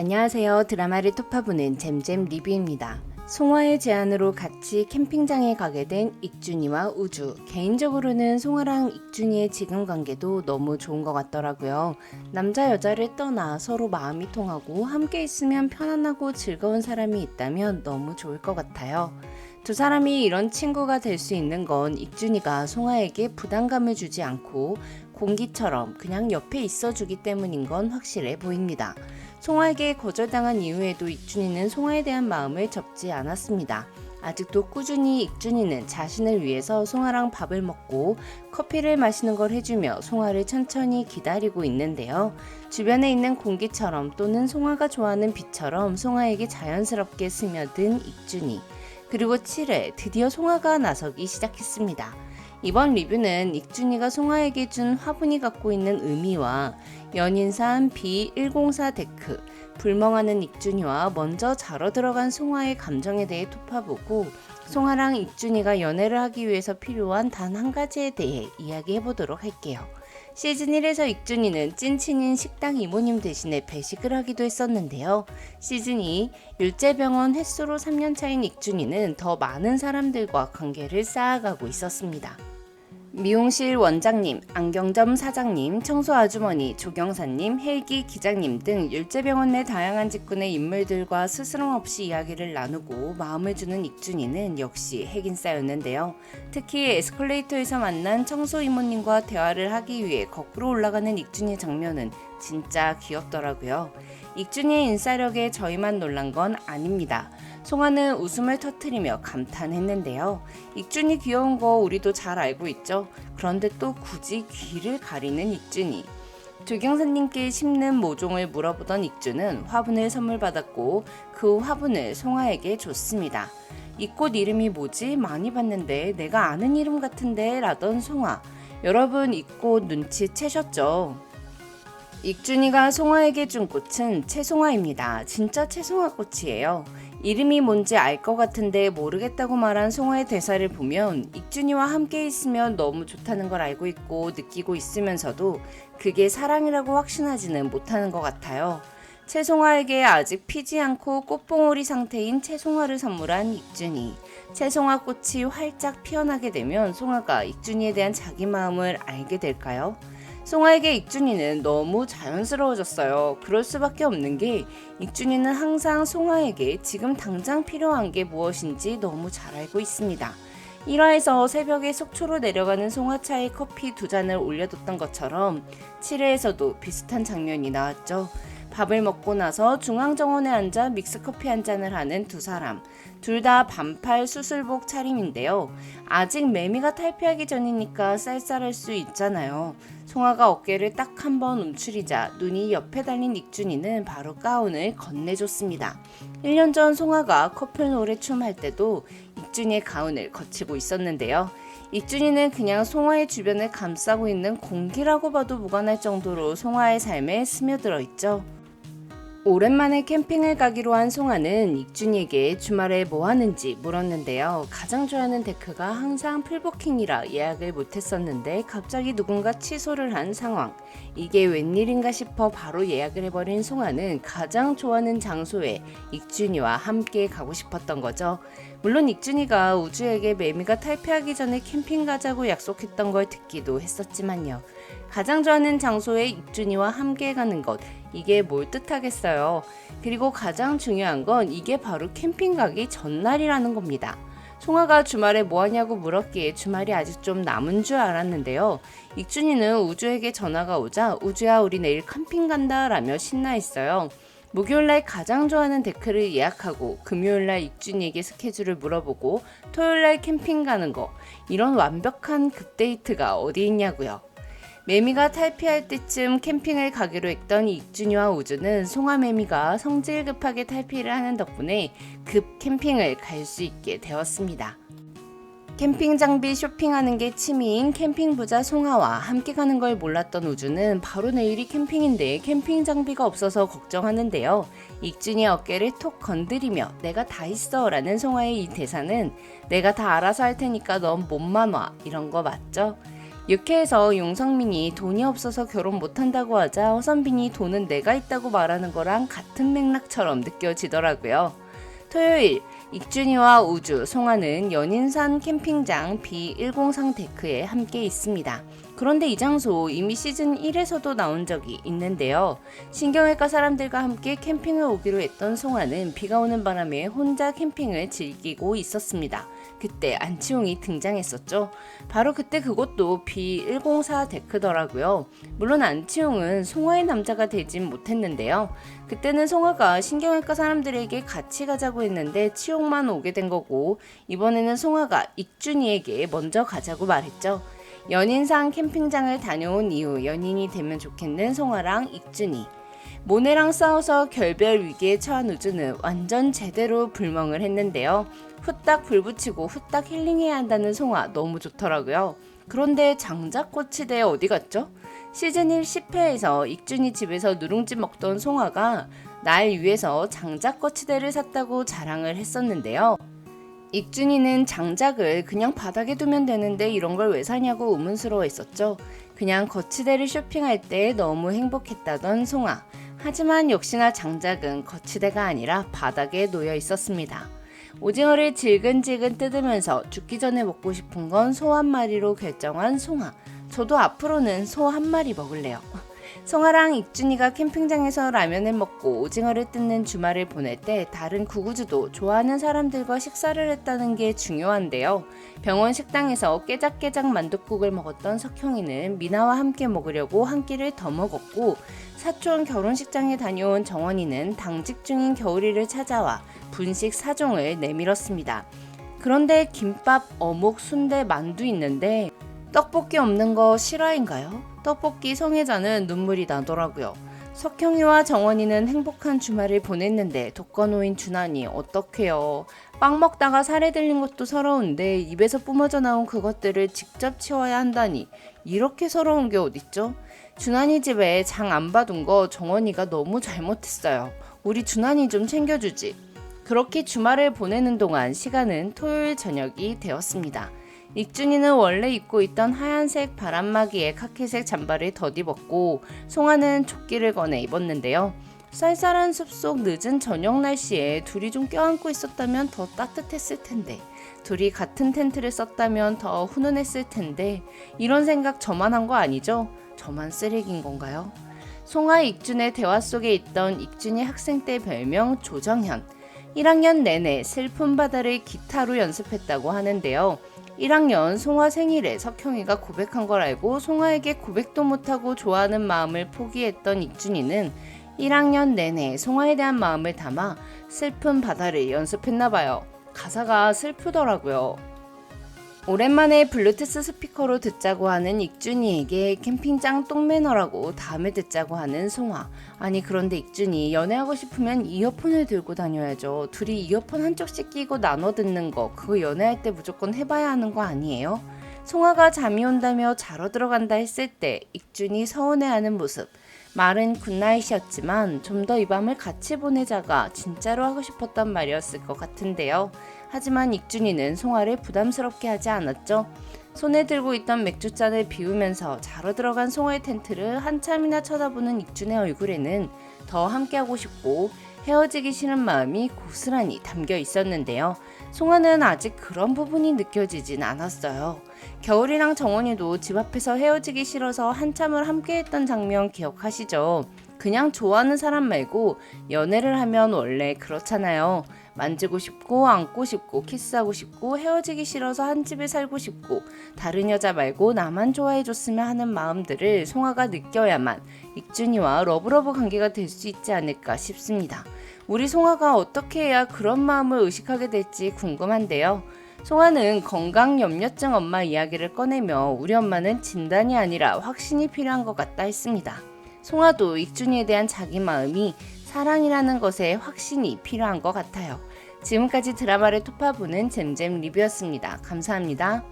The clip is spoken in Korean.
안녕하세요. 드라마를 톱파보는 잼잼 리뷰입니다. 송화의 제안으로 같이 캠핑장에 가게 된 익준이와 우주. 개인적으로는 송화랑 익준이의 지금 관계도 너무 좋은 것 같더라고요. 남자 여자를 떠나 서로 마음이 통하고 함께 있으면 편안하고 즐거운 사람이 있다면 너무 좋을 것 같아요. 두 사람이 이런 친구가 될 수 있는 건 익준이가 송아에게 부담감을 주지 않고 공기처럼 그냥 옆에 있어 주기 때문인 건 확실해 보입니다. 송아에게 거절당한 이후에도 익준이는 송아에 대한 마음을 접지 않았습니다. 아직도 꾸준히 익준이는 자신을 위해서 송아랑 밥을 먹고 커피를 마시는 걸 해주며 송아를 천천히 기다리고 있는데요. 주변에 있는 공기처럼 또는 송아가 좋아하는 빛처럼 송아에게 자연스럽게 스며든 익준이. 그리고 7회 드디어 송아가 나서기 시작했습니다. 이번 리뷰는 익준이가 송아에게 준 화분이 갖고 있는 의미와 연인산 B104 데크, 불멍하는 익준이와 먼저 자러 들어간 송아의 감정에 대해 톱파보고 송아랑 익준이가 연애를 하기 위해서 필요한 단 한 가지에 대해 이야기해 보도록 할게요. 시즌 1에서 익준이는 찐친인 식당 이모님 대신에 배식을 하기도 했었는데요. 시즌 2 율제병원 횟수로 3년 차인 익준이는 더 많은 사람들과 관계를 쌓아가고 있었습니다. 미용실 원장님, 안경점 사장님, 청소 아주머니, 조경사님, 헬기 기장님 등 율제병원 내 다양한 직군의 인물들과 스스럼 없이 이야기를 나누고 마음을 주는 익준이는 역시 핵인싸였는데요. 특히 에스컬레이터에서 만난 청소 이모님과 대화를 하기 위해 거꾸로 올라가는 익준이 장면은 진짜 귀엽더라고요. 익준이의 인싸력에 저희만 놀란 건 아닙니다. 송아는 웃음을 터트리며 감탄했는데요. 익준이 귀여운 거 우리도 잘 알고 있죠. 그런데 또 굳이 귀를 가리는 익준이. 조경사님께 심는 모종을 물어보던 익준은 화분을 선물 받았고 그 화분을 송아에게 줬습니다. 이 꽃 이름이 뭐지? 많이 봤는데 내가 아는 이름 같은데 라던 송아. 여러분 이 꽃 눈치채셨죠? 익준이가 송아에게 준 꽃은 채송아입니다. 진짜 채송아 꽃이에요. 이름이 뭔지 알 것 같은데 모르겠다고 말한 송아의 대사를 보면 익준이와 함께 있으면 너무 좋다는 걸 알고 있고 느끼고 있으면서도 그게 사랑이라고 확신하지는 못하는 것 같아요. 채송아에게 아직 피지 않고 꽃봉오리 상태인 채송아를 선물한 익준이. 채송아 꽃이 활짝 피어나게 되면 송아가 익준이에 대한 자기 마음을 알게 될까요? 송아에게 익준이는 너무 자연스러워졌어요. 그럴 수밖에 없는 게 익준이는 항상 송아에게 지금 당장 필요한 게 무엇인지 너무 잘 알고 있습니다. 1화에서 새벽에 속초로 내려가는 송화차에 커피 두 잔을 올려뒀던 것처럼 7회에서도 비슷한 장면이 나왔죠. 밥을 먹고 나서 중앙정원에 앉아 믹스커피 한 잔을 하는 두 사람. 둘 다 반팔 수술복 차림인데요. 아직 매미가 탈피하기 전이니까 쌀쌀할 수 있잖아요. 송아가 어깨를 딱 한 번 움츠리자 눈이 옆에 달린 익준이는 바로 가운을 건네줬습니다. 1년 전 송아가 커플 노래 춤 할 때도 익준이의 가운을 거치고 있었는데요. 익준이는 그냥 송아의 주변을 감싸고 있는 공기라고 봐도 무관할 정도로 송아의 삶에 스며들어 있죠. 오랜만에 캠핑을 가기로 한 송아는 익준이에게 주말에 뭐 하는지 물었는데요. 가장 좋아하는 데크가 항상 풀부킹이라 예약을 못했었는데 갑자기 누군가 취소를 한 상황. 이게 웬일인가 싶어 바로 예약을 해버린 송아는 가장 좋아하는 장소에 익준이와 함께 가고 싶었던 거죠. 물론 익준이가 우주에게 매미가 탈피하기 전에 캠핑 가자고 약속했던 걸 듣기도 했었지만요. 가장 좋아하는 장소에 익준이와 함께 가는 것. 이게 뭘 뜻하겠어요. 그리고 가장 중요한 건 이게 바로 캠핑 가기 전날이라는 겁니다. 송아가 주말에 뭐 하냐고 물었기에 주말이 아직 좀 남은 줄 알았는데요. 익준이는 우주에게 전화가 오자 우주야 우리 내일 캠핑 간다 라며 신나 있어요. 목요일날 가장 좋아하는 데크를 예약하고 금요일날 익준이에게 스케줄을 물어보고 토요일날 캠핑 가는 거 이런 완벽한 급데이트가 어디 있냐고요. 매미가 탈피할 때쯤 캠핑을 가기로 했던 익준이와 우주는 송아매미가 성질 급하게 탈피를 하는 덕분에 급 캠핑을 갈 수 있게 되었습니다. 캠핑 장비 쇼핑하는 게 취미인 캠핑 부자 송아와 함께 가는 걸 몰랐던 우주는 바로 내일이 캠핑인데 캠핑 장비가 없어서 걱정하는데요. 익준이 어깨를 톡 건드리며 내가 다 있어 라는 송아의 이 대사는 내가 다 알아서 할 테니까 넌 몸만 와 이런 거 맞죠? 육회에서 용성민이 돈이 없어서 결혼 못한다고 하자 허선빈이 돈은 내가 있다고 말하는 거랑 같은 맥락처럼 느껴지더라고요. 토요일 익준이와 우주, 송아는 연인산 캠핑장 B103 데크에 함께 있습니다. 그런데 이 장소 이미 시즌 1에서도 나온 적이 있는데요. 신경외과 사람들과 함께 캠핑을 오기로 했던 송아는 비가 오는 바람에 혼자 캠핑을 즐기고 있었습니다. 그때 안치홍이 등장했었죠. 바로 그때 그것도 B104 데크더라고요. 물론 안치홍은 송아의 남자가 되진 못했는데요. 그때는 송아가 신경외과 사람들에게 같이 가자고 했는데 치홍만 오게 된 거고 이번에는 송아가 익준이에게 먼저 가자고 말했죠. 연인상 캠핑장을 다녀온 이후 연인이 되면 좋겠는 송아랑 익준이. 모네랑 싸워서 결별 위기에 처한 우주는 완전 제대로 불멍을 했는데요. 후딱 불 붙이고 후딱 힐링해야 한다는 송아 너무 좋더라고요. 그런데 장작꼬치대 어디 갔죠? 시즌 1 10회에서 익준이 집에서 누룽지 먹던 송아가 날 위해서 장작꼬치대를 샀다고 자랑을 했었는데요. 익준이는 장작을 그냥 바닥에 두면 되는데 이런 걸 왜 사냐고 의문스러워 했었죠. 그냥 거치대를 쇼핑할 때 너무 행복했다던 송아. 하지만 역시나 장작은 거치대가 아니라 바닥에 놓여 있었습니다. 오징어를 질근질근 뜯으면서 죽기 전에 먹고 싶은 건 소 한 마리로 결정한 송아. 저도 앞으로는 소 한 마리 먹을래요. 송아랑 익준이가 캠핑장에서 라면을 먹고 오징어를 뜯는 주말을 보낼 때 다른 구구주도 좋아하는 사람들과 식사를 했다는 게 중요한데요. 병원 식당에서 깨작깨작 만둣국을 먹었던 석형이는 미나와 함께 먹으려고 한 끼를 더 먹었고 사촌 결혼식장에 다녀온 정원이는 당직 중인 겨울이를 찾아와 분식 4종을 내밀었습니다. 그런데 김밥, 어묵, 순대, 만두 있는데 떡볶이 없는 거 실화인가요? 떡볶이 성애자는 눈물이 나더라고요. 석형이와 정원이는 행복한 주말을 보냈는데 독거노인 준환이 어떡해요. 빵 먹다가 살에 들린 것도 서러운데 입에서 뿜어져 나온 그것들을 직접 치워야 한다니 이렇게 서러운 게 어딨죠? 준환이 집에 장 안 봐둔 거 정원이가 너무 잘못했어요. 우리 준환이 좀 챙겨주지. 그렇게 주말을 보내는 동안 시간은 토요일 저녁이 되었습니다. 익준이는 원래 입고 있던 하얀색 바람막이에 카키색 잠바를 덧입었고 송아는 조끼를 꺼내 입었는데요. 쌀쌀한 숲속 늦은 저녁 날씨에 둘이 좀 껴안고 있었다면 더 따뜻했을 텐데 둘이 같은 텐트를 썼다면 더 훈훈했을 텐데 이런 생각 저만 한 거 아니죠? 저만 쓰레기인 건가요? 송아 익준의 대화 속에 있던 익준이 학생 때 별명 조정현 1학년 내내 슬픈 바다를 기타로 연습했다고 하는데요. 1학년 송아 생일에 석형이가 고백한 걸 알고 송아에게 고백도 못하고 좋아하는 마음을 포기했던 익준이는 1학년 내내 송아에 대한 마음을 담아 슬픈 바다를 연습했나 봐요. 가사가 슬프더라고요. 오랜만에 블루투스 스피커로 듣자고 하는 익준이에게 캠핑장 똥매너라고 다음에 듣자고 하는 송아. 아니 그런데 익준이 연애하고 싶으면 이어폰을 들고 다녀야죠. 둘이 이어폰 한쪽씩 끼고 나눠 듣는 거 그거 연애할 때 무조건 해봐야 하는 거 아니에요? 송아가 잠이 온다며 자러 들어간다 했을 때 익준이 서운해하는 모습. 말은 굿나잇이었지만 좀 더 이 밤을 같이 보내자가 진짜로 하고 싶었던 말이었을 것 같은데요. 하지만 익준이는 송아를 부담스럽게 하지 않았죠. 손에 들고 있던 맥주잔을 비우면서 자러 들어간 송아의 텐트를 한참이나 쳐다보는 익준의 얼굴에는 더 함께하고 싶고 헤어지기 싫은 마음이 고스란히 담겨 있었는데요. 송아는 아직 그런 부분이 느껴지진 않았어요. 겨울이랑 정원이도 집 앞에서 헤어지기 싫어서 한참을 함께했던 장면 기억하시죠? 그냥 좋아하는 사람 말고 연애를 하면 원래 그렇잖아요. 만지고 싶고 안고 싶고 키스하고 싶고 헤어지기 싫어서 한 집에 살고 싶고 다른 여자 말고 나만 좋아해 줬으면 하는 마음들을 송아가 느껴야만 익준이와 러브러브 관계가 될 수 있지 않을까 싶습니다. 우리 송아가 어떻게 해야 그런 마음을 의식하게 될지 궁금한데요. 송아는 건강 염려증 엄마 이야기를 꺼내며 우리 엄마는 진단이 아니라 확신이 필요한 것 같다 했습니다. 송아도 익준이에 대한 자기 마음이 사랑이라는 것에 확신이 필요한 것 같아요. 지금까지 드라마를 토파보는 잼잼 리뷰였습니다. 감사합니다.